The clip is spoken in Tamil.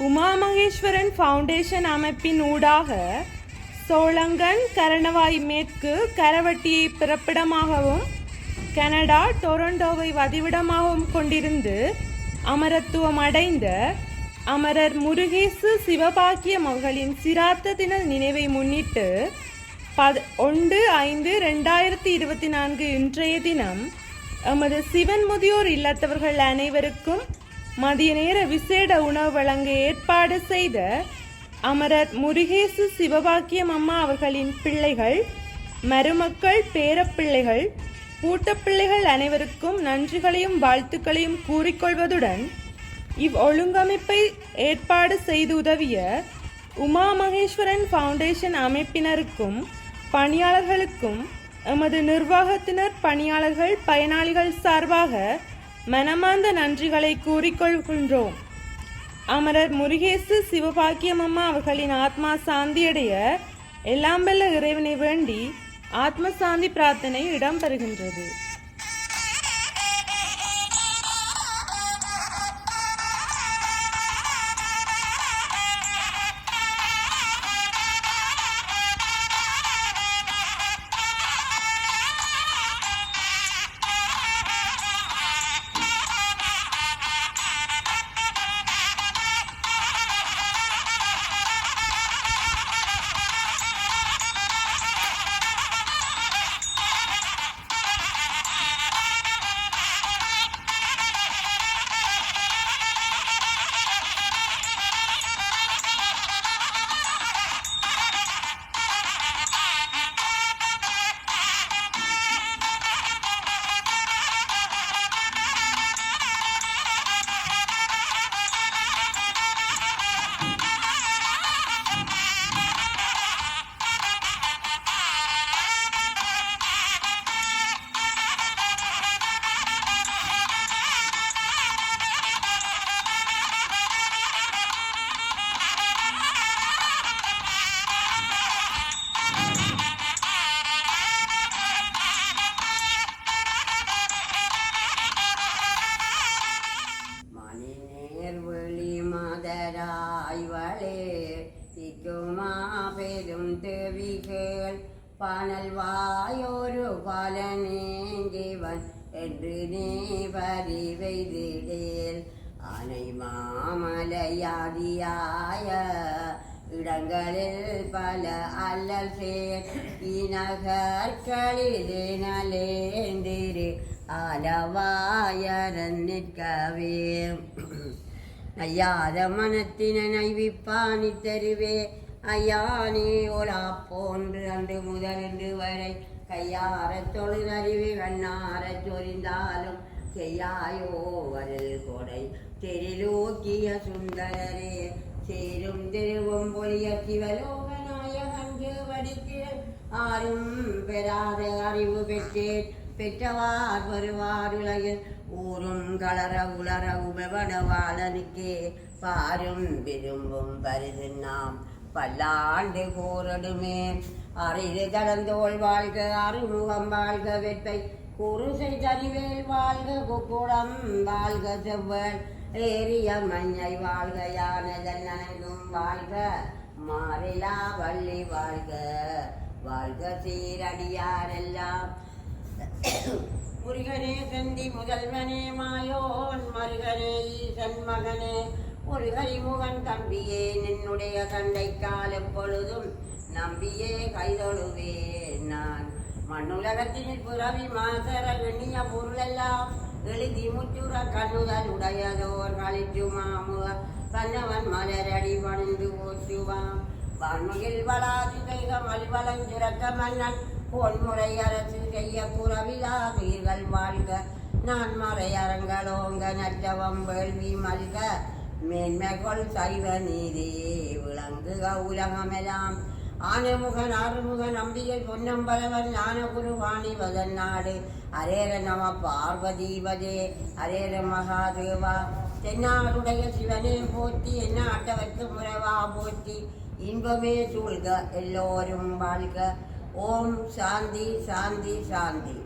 உமா மகேஸ்வரன் ஃபவுண்டேஷன் அமைப்பின் ஊடாக சோளங்கன் கரணவாய் மேற்கு கரவட்டியை பிறப்பிடமாகவும் கனடா டொரண்டோவை வதிவிடமாகவும் கொண்டிருந்து அமரத்துவம் அடைந்த அமரர் முருகேசு சிவபாக்கியம் அவர்களின் சிராத்த தின நினைவை முன்னிட்டு பத் ஒன்று ஐந்து ரெண்டாயிரத்தி இருபத்தி நான்கு இன்றைய தினம் எமது சிவன் முதியோர் இல்லத்தவர்கள் அனைவருக்கும் மதிய நேர விசேட உணவு வழங்க ஏற்பாடு செய்த அமரர் முருகேசு சிவபாக்கியம் அம்மா அவர்களின் பிள்ளைகள் மருமக்கள் பேரப்பிள்ளைகள் கூட்டப்பிள்ளைகள் அனைவருக்கும் நன்றிகளையும் வாழ்த்துக்களையும் கூறிக்கொள்வதுடன் இவ் ஒழுங்கமைப்பை ஏற்பாடு செய்து உதவிய உமா மகேஸ்வரன் ஃபவுண்டேஷன் அமைப்பினருக்கும் பணியாளர்களுக்கும் எமது நிர்வாகத்தினர் பணியாளர்கள் பயனாளிகள் சார்பாக மனமார்ந்த நன்றிகளை கூறிக்கொள்கின்றோம். அமரர் முருகேசு சிவபாக்கியம் அம்மா அவர்களின் ஆத்மா சாந்தியடைய எல்லாம் வல்ல இறைவனை வேண்டி ஆத்ம சாந்தி பிரார்த்தனை இடம்பெறுகின்றது. தேவிகள் பனல் வாயோரு பலனேங்கிவன் என்று நீ பறிவைதிடேல் அனை மாமலையாதியாய இடங்களில் பல அல்லல் சேர் இனகற்களிலே நலேந்திரு ஆலவாயரன் நிற்கவே நையாத மனத்தினை நைவிப்பானி தருவே ஐயா நீ ஓலா போன்று அன்று முதல் இன்று வரை கையார அறிவி கண்ணாரச் சொரிந்தாலும் செய்யாயோ வரல் கொடை தெரிலோக்கிய சுந்தரரே. சேரும் திருவும் சிவலோக சிவலோகநாயகன் திருவடிக்கிறேன் ஆரும் பெறாத அறிவு பெற்றேன். பெற்றவார் வருவார் உலகில் ஊரும் கலர உலர உபவனவாளனுக்கே பாரும் விரும்பும் பரிசு நாம் பல்லாண்டு கூறடுமே. அறிது கடந்தோள் வாழ்க அறுமுகம் வாழ்க வெப்பை குருசை தறிவேல் வாழ்க குக்குடம் வாழ்க செவ்வல் ஏரிய மஞ்சை வாழ்க யானதன் நனங்கும் வாழ்க. மாறிலா வள்ளி வாழ்க வாழ்க சீரடியாரெல்லாம். முருகனே செந்தி முதல்வனே மாயோன் மருகனே ஈசன் மகனே. ஒரு கரிமுகன் தம்பியே நின்னுடைய கண்டை கால் எப்பொழுதும் நம்பியே கைதொழுவே நான். மண்ணுலகத்தினில் புறவி மாசர எண்ணிய பொருளெல்லாம் எழுதி முற்றுற கண்ணுதல் உடையதோர் களிற்று மாமுக கண்ணவன் மலரடி பணிந்து போற்றுவான் வான்முகில் வளாதி தெய்க மல்வளம் சுரக்க மன்னன். பொன்முறை அரசு செய்ய புறவிலா சீர்கள் வாழ்க. நான் மறை அரங்களோங்க நற்றவம் வேள்வி மல்க. மேன்மைகள் சைவ நீதி விளங்குக உலகமெல்லாம் ஆனமுகன் ஆறுமுகன் அம்பிகை பொன்னம்பலவன் ஞானகுரு வாணிவதன் நாடு. அரேர நம பார்வதீபதே அரேர மகாதேவா. தென்னாடுடைய சிவனே போற்றி என்ன அட்டவர்க்கு முறைவா போற்றி. இன்பமே சூழ்க எல்லோரும் வாழ்க. ஓம் சாந்தி சாந்தி சாந்தி.